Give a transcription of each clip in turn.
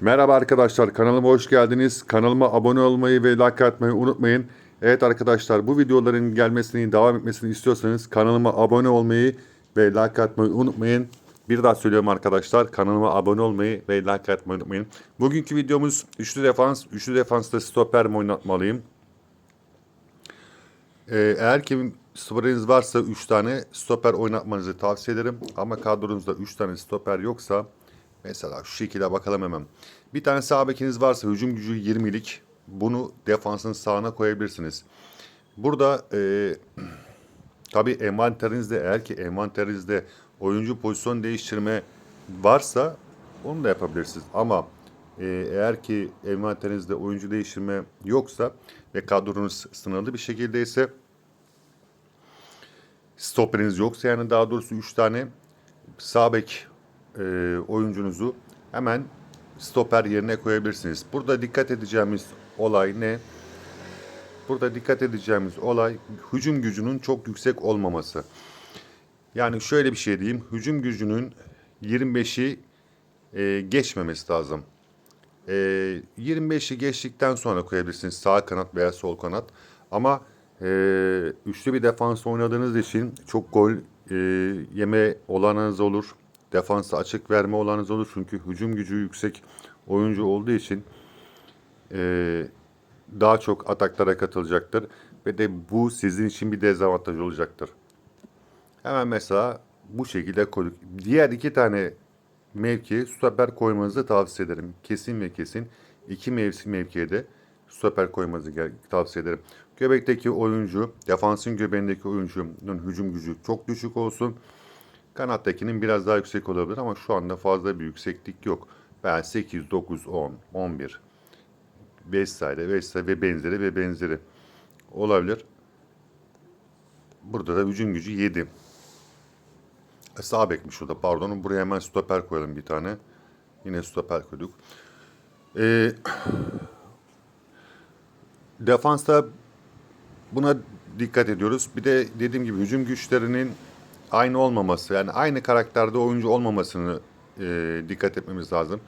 Merhaba arkadaşlar kanalıma hoş geldiniz. Kanalıma abone olmayı ve like atmayı unutmayın. Evet arkadaşlar bu videoların gelmesini devam etmesini istiyorsanız kanalıma abone olmayı ve like atmayı unutmayın. Bir daha söylüyorum arkadaşlar kanalıma abone olmayı ve like atmayı unutmayın. Bugünkü videomuz üçlü defans. Üçlü defansta stoper mi oynatmalıyım? Ee, eğer ki stoperiniz varsa 3 tane stoper oynatmanızı tavsiye ederim. Ama kadronuzda 3 tane stoper yoksa mesela şu şekilde bakalım hemen. Bir tane sağ bekiniz varsa hücum gücü 20'lik bunu defansın sağına koyabilirsiniz. Burada e, tabi envanterinizde eğer ki envanterinizde oyuncu pozisyon değiştirme varsa onu da yapabilirsiniz. Ama e, eğer ki envanterinizde oyuncu değiştirme yoksa ve kadronuz sınırlı bir şekildeyse stoperiniz yoksa yani daha doğrusu 3 tane sağ bek e, oyuncunuzu hemen stoper yerine koyabilirsiniz. Burada dikkat edeceğimiz olay ne? Burada dikkat edeceğimiz olay hücum gücünün çok yüksek olmaması. Yani şöyle bir şey diyeyim. Hücum gücünün 25'i e, geçmemesi lazım. E, 25'i geçtikten sonra koyabilirsiniz sağ kanat veya sol kanat. Ama e, üçlü bir defans oynadığınız için çok gol e, yeme olanınız olur. Defansa açık verme olanınız olur. Çünkü hücum gücü yüksek oyuncu olduğu için e, daha çok ataklara katılacaktır. Ve de bu sizin için bir dezavantaj olacaktır. Hemen mesela bu şekilde koyduk. Diğer iki tane mevki stoper koymanızı tavsiye ederim. Kesin ve kesin iki mevsim mevkiye de stoper koymanızı tavsiye ederim. Göbekteki oyuncu, defansın göbeğindeki oyuncunun hücum gücü çok düşük olsun. Kanattakinin biraz daha yüksek olabilir ama şu anda fazla bir yükseklik yok. Ben 8, 9, 10, 11 vesaire vesaire ve benzeri ve benzeri olabilir. Burada da hücum gücü 7. E, Sağ bekmiş o da pardon. Buraya hemen stoper koyalım bir tane. Yine stoper koyduk. Ee, defansta buna dikkat ediyoruz. Bir de dediğim gibi hücum güçlerinin aynı olmaması yani aynı karakterde oyuncu olmamasını e, dikkat etmemiz lazım.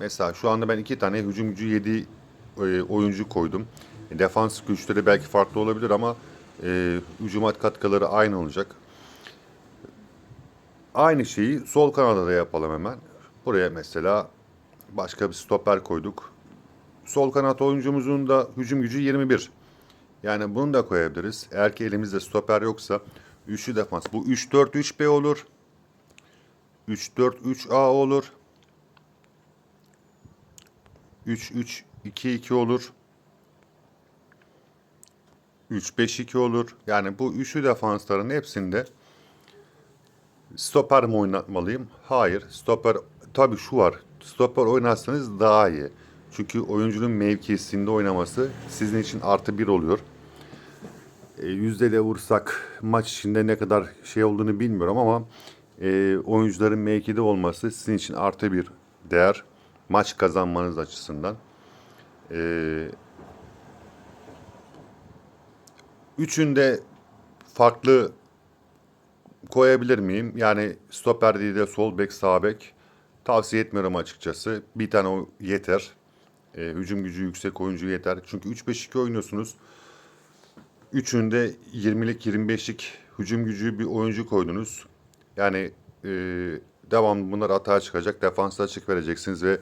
Mesela şu anda ben iki tane hücum gücü 7 e, oyuncu koydum. Defans güçleri belki farklı olabilir ama e, hücumat katkıları aynı olacak. Aynı şeyi sol kanada da yapalım hemen. Buraya mesela başka bir stoper koyduk. Sol kanat oyuncumuzun da hücum gücü 21. Yani bunu da koyabiliriz. Eğer ki elimizde stoper yoksa üçlü defans. Bu 3-4-3-B olur. 3-4-3-A olur. 3-3-2-2 olur. 3-5-2 olur. Yani bu üçlü defansların hepsinde stoper mi oynatmalıyım? Hayır. Stoper tabii şu var. Stoper oynarsanız daha iyi. Çünkü oyuncunun mevkisinde oynaması sizin için artı bir oluyor. E, yüzdeyle vursak maç içinde ne kadar şey olduğunu bilmiyorum ama e, oyuncuların mevkide olması sizin için artı bir değer. Maç kazanmanız açısından. E, üçünde farklı koyabilir miyim? Yani stoper değil de sol bek, sağ bek tavsiye etmiyorum açıkçası. Bir tane o yeter. E, hücum gücü yüksek oyuncu yeter. Çünkü 3-5-2 oynuyorsunuz. Üçünde 20'lik 25'lik hücum gücü bir oyuncu koydunuz. Yani e, devamlı bunlar atağa çıkacak. Defansa açık vereceksiniz ve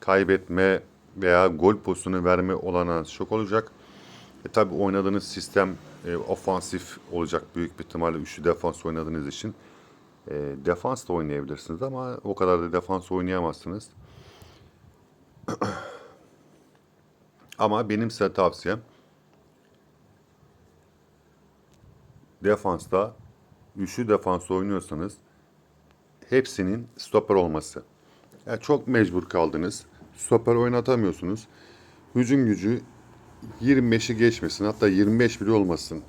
kaybetme veya gol pozisyonu verme olanağınız çok olacak. E tabi oynadığınız sistem e, ofansif olacak büyük bir ihtimalle üçlü defans oynadığınız için. E, defans da oynayabilirsiniz ama o kadar da defans oynayamazsınız. ama benim size tavsiyem defansta üçlü defans oynuyorsanız hepsinin stoper olması. Yani çok mecbur kaldınız. Stoper oynatamıyorsunuz. Hücum gücü 25'i geçmesin. Hatta 25 bile olmasın.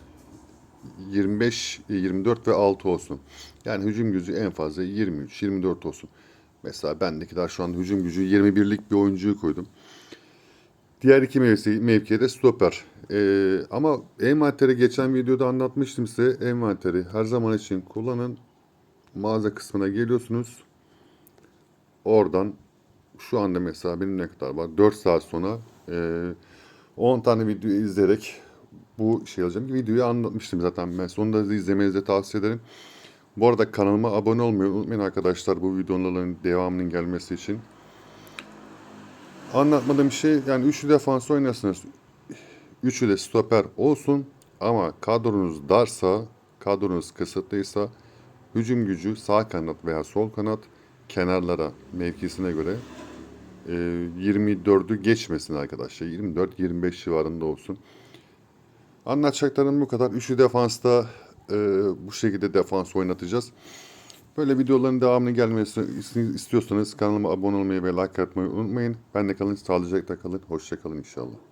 25, 24 ve 6 olsun. Yani hücum gücü en fazla 23, 24 olsun. Mesela bendekiler şu an hücum gücü 21'lik bir oyuncuyu koydum. Diğer iki mevki, mevkiye de stoper. Ee, ama envanteri geçen videoda anlatmıştım size. Envanteri her zaman için kullanın. Mağaza kısmına geliyorsunuz. Oradan şu anda mesela benim ne kadar var? 4 saat sonra e, 10 tane video izleyerek bu şey alacağım. Videoyu anlatmıştım zaten ben. Sonunda da izlemenizi tavsiye ederim. Bu arada kanalıma abone olmayı unutmayın arkadaşlar bu videoların devamının gelmesi için. Anlatmadığım şey yani üçlü defans oynasınız. Üçü de stoper olsun ama kadronuz darsa, kadronuz kısıtlıysa hücum gücü sağ kanat veya sol kanat kenarlara mevkisine göre e, 24'ü geçmesin arkadaşlar. 24-25 civarında olsun. Anlatacaklarım bu kadar. Üçlü defansta e, bu şekilde defans oynatacağız. Böyle videoların devamını gelmesini istiyorsanız kanalıma abone olmayı ve like atmayı unutmayın. Ben de kalın, sağlıcakla kalın. Hoşça kalın inşallah.